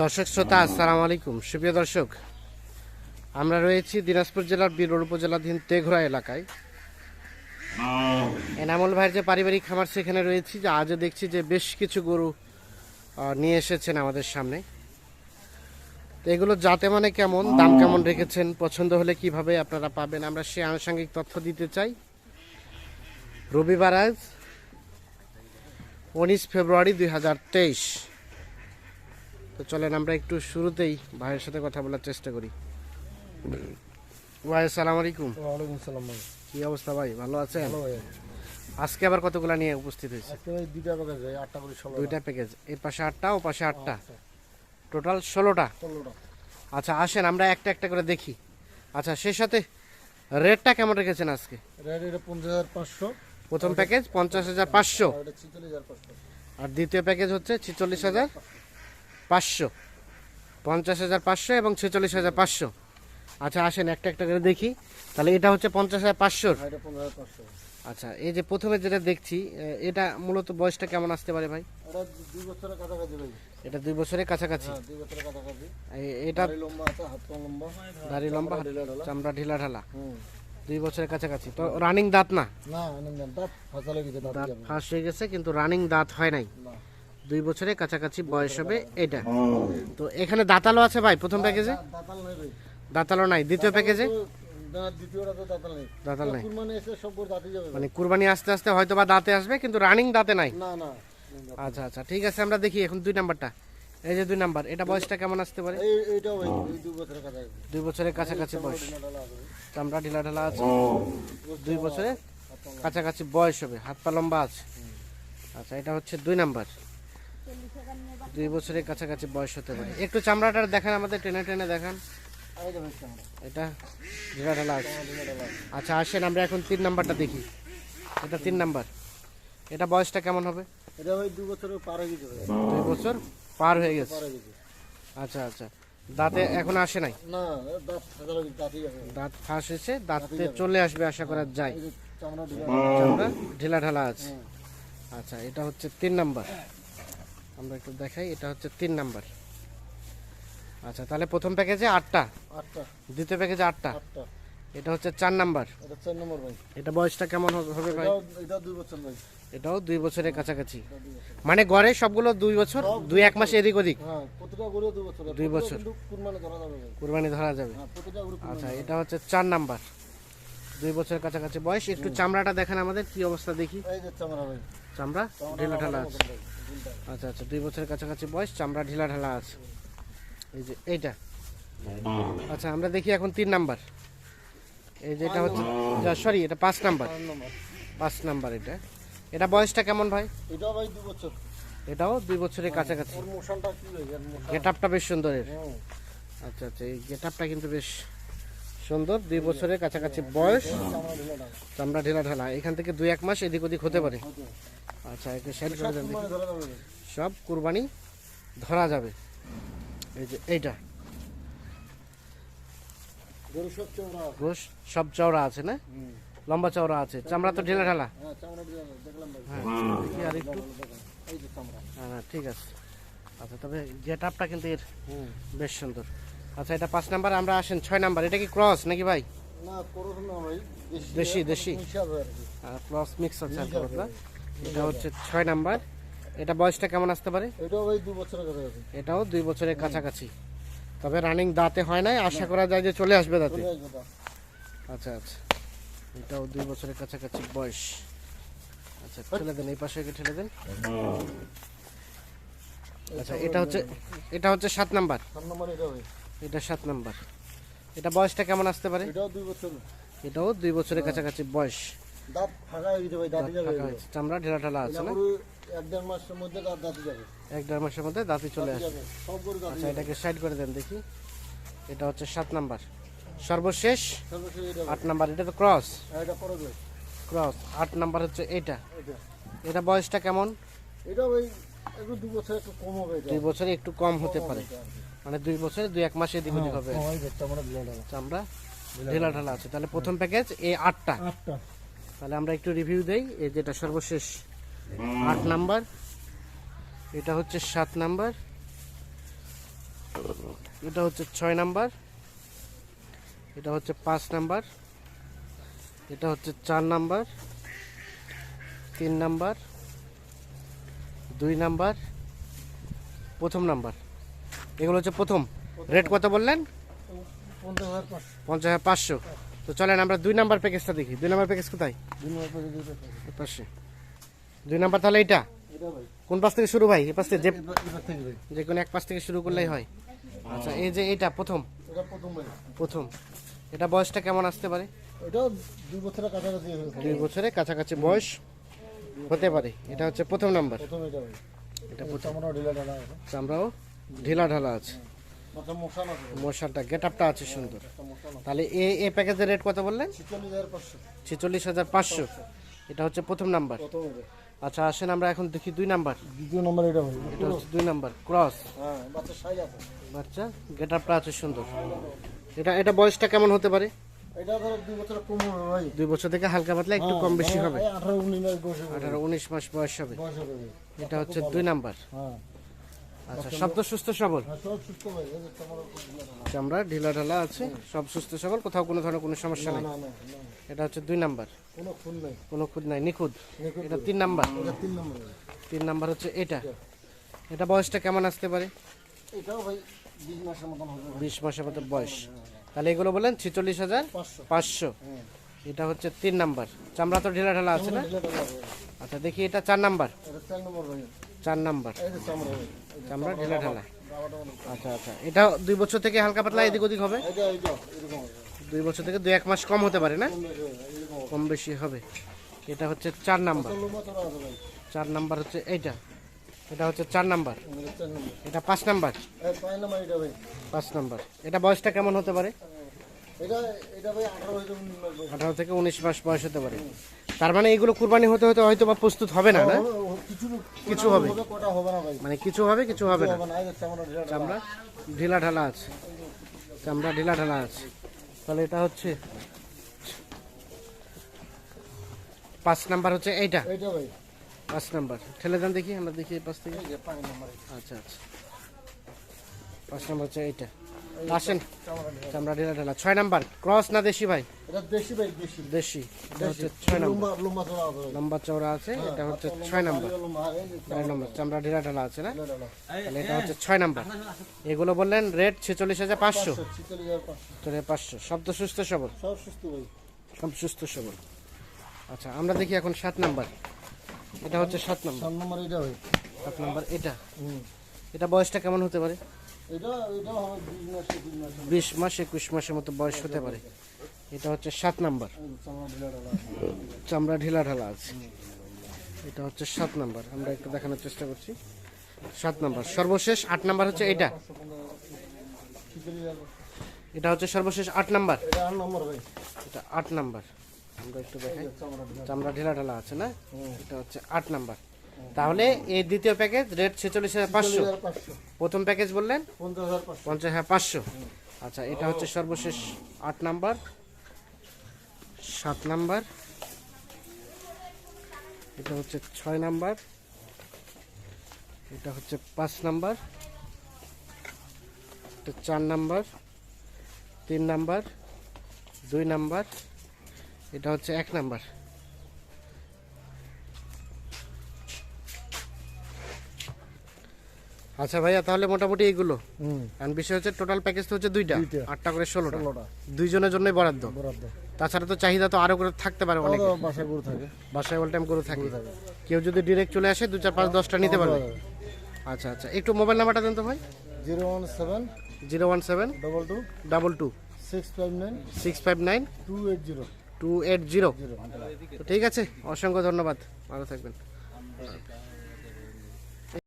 দর্শক শ্রোতা, আসসালামু আলাইকুম। সুপ্রিয় দর্শক, আমরা রয়েছি দিনাজপুর জেলার বীরোর উপজেলাধীন তেঘরা এলাকায়। এনামুল ভাইয়ের যে পারিবারিক খামার, সেখানে রয়েছি। যে আজও দেখছি যে বেশ কিছু গরু নিয়ে এসেছেন আমাদের সামনে। তো এগুলো জাতে মানে কেমন, দাম কেমন রেখেছেন, পছন্দ হলে কীভাবে আপনারা পাবেন, আমরা সে আনুষঙ্গিক তথ্য দিতে চাই। রবিবার আজ উনিশ ফেব্রুয়ারি দুই হাজার তেইশ। তো চলেন আমরা একটু শুরুতেই ভাইয়ের সাথে কথা বলার চেষ্টা করি। ভাই আসসালামু আলাইকুম। ওয়ালাইকুম সালাম ভাই। কি অবস্থা ভাই? ভালো আছেন? আজকে আবার কতগুলা নিয়ে উপস্থিত হয়েছে? দুইটা যাই আটটা করে ষোলো দুইটা প্যাকেজ এর পাশে আটটা ও পাশে আটটা? টোটাল ষোলোটা? ষোলোটা। আচ্ছা আসেন আমরা একটা একটা করে দেখি। আচ্ছা সেই সাথে রেটটা কেমন রেখেছেন আজকে? রেড এটা পঞ্চাশ হাজার পাঁচশো। প্রথম প্যাকেজ পঞ্চাশ হাজার পাঁচশো। আর দ্বিতীয় প্যাকেজ হচ্ছে ছেচল্লিশ হাজার পাঁচশো। পঞ্চাশ হাজার পাঁচশো এবং ছেচল্লিশ হাজার পাঁচশো। আচ্ছা আসেন একটা একটা করে দেখি। তাহলে এটা হচ্ছে পঞ্চাশ হাজার পাঁচশোর। আচ্ছা এই যে প্রথমে যেটা দেখছি এটা মূলত বয়সটা কেমন আসতে পারে ভাই? এটা দুই বছরের কাছাকাছি এটা দাড়ি লম্বা চামড়া ঢিলা ঢালা। দুই বছরের কাছাকাছি। তো রানিং দাঁত না? দাঁত। ফাঁসা হয়ে গেছে কিন্তু রানিং দাঁত হয় নাই। না। দুই বছরের কাছাকাছি বয়স হবে এটা। তো এখানে দাঁতালো আছে ভাই প্রথম প্যাকেজে? দাঁতাল নেই দ্বিতীয় প্যাকেজে? দাঁতাল নাই। মানে কুরবানি আস্তে আস্তে হয়তো বা দাঁতে আসবে কিন্তু রানিং দাঁতে নাই? আচ্ছা আচ্ছা ঠিক আছে আমরা দেখি এখন দুই নাম্বারটা। এই যে দুই নাম্বার এটা বয়সটা কেমন আসতে পারে? দুই বছরের কাছাকাছি। বয়স। চামড়া ঢিলা ঢালা আছে। দুই বছরের কাছাকাছি বয়স হবে হাত পা লম্বা আছে। আচ্ছা এটা হচ্ছে দুই নাম্বার। দুই বছরের কাছাকাছি বয়স হতে পারে। একটু চামড়াটা দেখান আমাদের টেনে টেনে দেখান। এটা ঢিলা ঢালা আছে। আচ্ছা আসেন আমরা এখন তিন নাম্বারটা দেখি। এটা তিন নাম্বার। এটা বয়সটা কেমন হবে? এটা ভাই দু বছরের পার হয়ে গেছে দুই বছর পার হয়ে গেছে। হয়ে আচ্ছা আচ্ছা। দাঁতে এখন আসে নাই? না দাঁত ফাঁসা হয়েছে দাঁতে চলে আসবে আশা করা যায়। এই যে চামড়া ঢিলা ঢালা আছে। আচ্ছা এটা হচ্ছে তিন নাম্বার। আমরা একটু দেখাই এটা হচ্ছে তিন নাম্বার। আচ্ছা তাহলে প্রথম প্যাকেজে আটটা? আটটা। দ্বিতীয় প্যাকেজে আটটা? আটটা। এটা হচ্ছে চার নাম্বার। এটা চার নম্বর ভাই। এটা বয়সটা কেমন হবে- ভাই? এটাও এটা দুই বছর ভাই। এটাও দুই বছরের কাছাকাছি। মানে গড়ে সবগুলো দুই বছর? দুই এক মাস এদিক ওদিক? হ্যাঁ দুই বছর। দুই বছর। কুরবানি ধরা যাবে ভাই। কুরবানি ধরা যাবে। হ্যাঁ আচ্ছা এটা হচ্ছে চার নাম্বার। দুই বছরের কাছাকাছি বয়স। একটু চামড়াটা দেখেন আমাদের কি অবস্থা দেখি। এই যে চামড়া ভাই। চামড়া? ঢিলা ঢালা আছে। আচ্ছা আচ্ছা দুই বছরের কাছাকাছি বয়স চামড়া ঢিলা ঢালা আছে। এই যে এইটা। আচ্ছা আমরা দেখি এখন তিন নাম্বার। এই যে এটা হচ্ছে সরি এটা পাঁচ নাম্বার। পাঁচ নাম্বার এটা। এটা বয়সটা কেমন ভাই? এটাও ভাই দুই বছর। এটাও দুই বছরের কাছাকাছি। গেট আপটা বেশ সুন্দরের। আচ্ছা আচ্ছা এই গেট আপটা কিন্তু বেশ সুন্দর দুই বছরের কাছাকাছি বয়স। চামড়া ঢিলা ঢালা। এখান থেকে দুই এক মাস এদিক ওদিক হতে পারে। আচ্ছা একটু শেয়ার করে সব দেন কুরবানি ধরা যাবে সব কুরবানি ধরা যাবে। এই যে এইটা। সব চওড়া আছে না? লম্বা চওড়া আছে। চামড়া তো ঢিলা ঢালা? হ্যাঁ হ্যাঁ আর একটু। হ্যাঁ ঠিক আছে। আচ্ছা তবে গেট আপটা কিন্তু এর বেশ সুন্দর। আচ্ছা এটা পাঁচ নাম্বার আমরা আসেন ছয় নাম্বার এটা কি ক্রস নাকি ভাই? দেশি, দেশি। ক্রস মিক্স আছে। এটা হচ্ছে ছয় নাম্বার। এটা বয়সটা কেমন আসতে পারে? এটাও দুই বছরের কাছাকাছি। তবে রানিং দাঁতে হয় নাই আশা করা যায় যে চলে আসবে দাঁতে। আচ্ছা আচ্ছা। এটাও দুই বছরের কাছাকাছি বয়স। আচ্ছা ঠেলে দেন এই পাশে ঠেলে দেন। আচ্ছা এটা হচ্ছে এটা হচ্ছে সাত নাম্বার। সাত নম্বর এটা ভাই। এটা সাত নাম্বার। এটা বয়সটা কেমন আসতে পারে? এটাও দুই বছর। এটাও দুই বছরের কাছাকাছি বয়স। দাঁত ফাঁকা হয়ে গেছে ভাই দাঁতে যাবে চামড়া ঢেলা ঢালা আছে না? এক দেড় মাসের মধ্যে দাঁত দাঁতে যাবে। এক দেড় মাসের মধ্যে দাঁতি চলে আচ্ছা এটাকে সাইড করে দেন দেখি। এটা হচ্ছে সাত নাম্বার। সর্বশেষ আট নাম্বার। এটা তো ক্রস ভাই ক্রস আট নাম্বার হচ্ছে এটা। বয়সটা কেমন? এটা একটু দু বছর একটু কম হবে এটা। দুই বছরে একটু কম হতে পারে। মানে দুই বছরে দুই এক মাসে এদিক ওদিক হবে। চামড়া ঢেলা ঢালা আছে। তাহলে প্রথম প্যাকেজ এই আটটা। আটটা। তাহলে আমরা একটু রিভিউ দেই। এই যেটা সর্বশেষ আট নাম্বার এটা হচ্ছে সাত নাম্বার এটা হচ্ছে ছয় নাম্বার এটা হচ্ছে পাঁচ নাম্বার এটা হচ্ছে চার নাম্বার তিন নাম্বার দুই নাম্বার প্রথম নাম্বার। এগুলো হচ্ছে প্রথম। রেট কত বললেন? পঞ্চাশ হাজার পাঁচশো। পাঁচশো তো চলেন আমরা দুই নাম্বার প্যাকেজটা দেখি। দুই নাম্বার প্যাকেজ কোথায়? পাশে। দুই নাম্বার তাহলে এটা এটা কোন পাশ থেকে শুরু ভাই? এ পাশ থেকে যে কোনো এক পাশ থেকে শুরু করলেই হয়। আচ্ছা এই যে এটা প্রথম? প্রথম। প্রথম এটা বয়সটা কেমন আসতে পারে? এটাও দুই বছরের কাছাকাছি দুই বছরে কাছাকাছি বয়স। হতে পারে। এটা হচ্ছে প্রথম নাম্বার। এটা চামড়াও ঢিলা ঢালা আছে। মাথা মশা না করে মশারটা গেট আপটা আছে সুন্দর। তাহলে এ এ প্যাকেজের রেট কত বললেন? ছিচল্লিশ হাজার পাঁচশো। ছেচল্লিশ হাজার পাঁচশো। এটা হচ্ছে প্রথম নাম্বার। আচ্ছা আসেন আমরা এখন দেখি দুই নাম্বার। দ্বিতীয় নম্বর এটা ভাই। এটা হচ্ছে দুই নাম্বার ক্রস। হ্যাঁ বাচ্চা সাইজ আছে। বাচ্চা গেট আপটা আছে সুন্দর। এটা এটা বয়সটা কেমন হতে পারে? এটা ধরো দুই বছর কম হবে ভাই দুই বছর থেকে হালকা পাতলা একটু কম বেশি হবে। আঠারো উনিশ মাস বয়স হবে। আঠারো উনিশ মাস বয়স হবে। বয়স হবে। ভাই। এটা হচ্ছে দুই নাম্বার। হ্যাঁ। আচ্ছা সব তো সুস্থ সবল। হ্যাঁ চামড়া ঢিলা ঢালা। চামড়া আছে সব সুস্থ সবল কোথাও কোনো ধরনের কোনো সমস্যা নেই। এটা হচ্ছে দুই নাম্বার। কোনো খুদ নাই। নিখুঁত। নিখুঁত এটা তিন নাম্বার। তিন নম্বর তিন নাম্বার হচ্ছে এটা। এটা বয়সটা কেমন আসতে পারে? এটাও ভাই বিশ মাসের মতন বিশ মাসের মতো বয়স। তাহলে এগুলো বলেন ছেচল্লিশ হাজার পাঁচশো। হ্যাঁ এটা হচ্ছে তিন নাম্বার। চামড়া তো ঢিলা ঢালা আছে না। আচ্ছা দেখি এটা চার নাম্বার। চার নম্বর চামড়া ঢিলা ঢালা। আচ্ছা আচ্ছা। এটা দুই বছর থেকে হালকা পাতলা এদিক ওদিক হবে? দুই বছর থেকে দুই এক মাস কম হতে পারে না? কম বেশি হবে, এটা হচ্ছে চার নাম্বার। চার নাম্বার হচ্ছে এইটা। এটা হচ্ছে চার নাম্বার। এটা পাঁচ নাম্বার। পাঁচ নম্বর এটা বয়সটা কেমন হতে পারে? আঠারো থেকে উনিশ মাস বয়স হতে পারে। তার মানে এগুলো কুরবানি হতে হতে হয়তো বা প্রস্তুত হবে না না? কিছু কিছু হবে। মানে কিছু হবে কিছু হবে না? চামড়া ঢিলা ঢালা। আছে। চামড়া ঢিলা ঢালা আছে। তাহলে এটা হচ্ছে পাঁচ নাম্বার হচ্ছে এইটা। এইটা ভাই। পাঁচ নাম্বার। ঠেলে দেন দেখি আমরা দেখি এই পাশ থেকে। আচ্ছা আচ্ছা। পাঁচ নাম্বার হচ্ছে এইটা। আসেন। চামড়া ঢিলা। ঢিলা। ছয় নাম্বার। ক্রস না দেশি ভাই? দেশি ভাই দেশি। দেশি। এটা হচ্ছে ছয় নাম্বার। লম্বা লম্বা আছে চওড়া আছে এটা হচ্ছে ছয় নাম্বার। ভারী লম্বা, ছয় নাম্বার। চামড়া ঢিলা ঢালা আছে না? তাহলে এটা হচ্ছে ছয় নাম্বার। এগুলো বললেন রেট ছেচল্লিশ হাজার পাঁচশো। পাঁচশো, পাঁচশো। সব তো সুস্থ সবল। সব সুস্থ সব সুস্থ সবল। আচ্ছা আমরা দেখি এখন সাত নাম্বার। এটা হচ্ছে সাত নাম্বার। সাত নম্বর এটা ভাই সাত নাম্বার এটা। হুম। এটা বয়সটা কেমন হতে পারে? এটা এটা হবে বিশ মাসে একুশ মাসের মতো বয়স হতে পারে। এটা হচ্ছে সাত নাম্বার। চামড়া ঢিলা ঢালা আছে। এটা হচ্ছে সাত নাম্বার। আমরা একটু দেখানোর চেষ্টা করছি। সাত নাম্বার। সর্বশেষ আট নাম্বার হচ্ছে এটা। এটা হচ্ছে সর্বশেষ আট নাম্বার। এটা আট নম্বর। আমরা একটু দেখাই। চামড়া ঢিলা ঢালা আছে না? এটা হচ্ছে আট নাম্বার। তাহলে এই দ্বিতীয় প্যাকেজ রেট ছেচল্লিশ হাজার পাঁচশো। প্রথম প্যাকেজ বললেন? পঞ্চাশ হাজার পাঁচশো। আচ্ছা এটা হচ্ছে সর্বশেষ আট নাম্বার। সাত নাম্বার। এটা হচ্ছে ছয় নাম্বার। এটা হচ্ছে পাঁচ নাম্বার। এটা চার নাম্বার। তিন নাম্বার। দুই নাম্বার। এটা হচ্ছে এক নাম্বার। আচ্ছা ভাইয়া তাহলে মোটামুটি এইগুলো। হুম। কারণ বিষয় হচ্ছে টোটাল প্যাকেজ তো হচ্ছে দুইটা। আটটা করে ষোলোটা। দুইজনের জন্যই বরাদ্দ। বরাদ্দ। তাছাড়া তো চাহিদা তো আরও করে থাকতে পারে অনেক। আমাদের বাসা গরু থাকে। বাসায় অল টাইম করে থাকে। কেউ যদি ডিরেক্ট চলে আসে দু চার পাঁচ দশটা নিতে পারবে। আচ্ছা আচ্ছা। একটু মোবাইল নাম্বারটা দেন তো ভাই। Zero one seven zero one seven double two double two six five nine six five nine two eight zero. Two eight zero. ঠিক আছে অসংখ্য ধন্যবাদ। ভালো থাকবেন।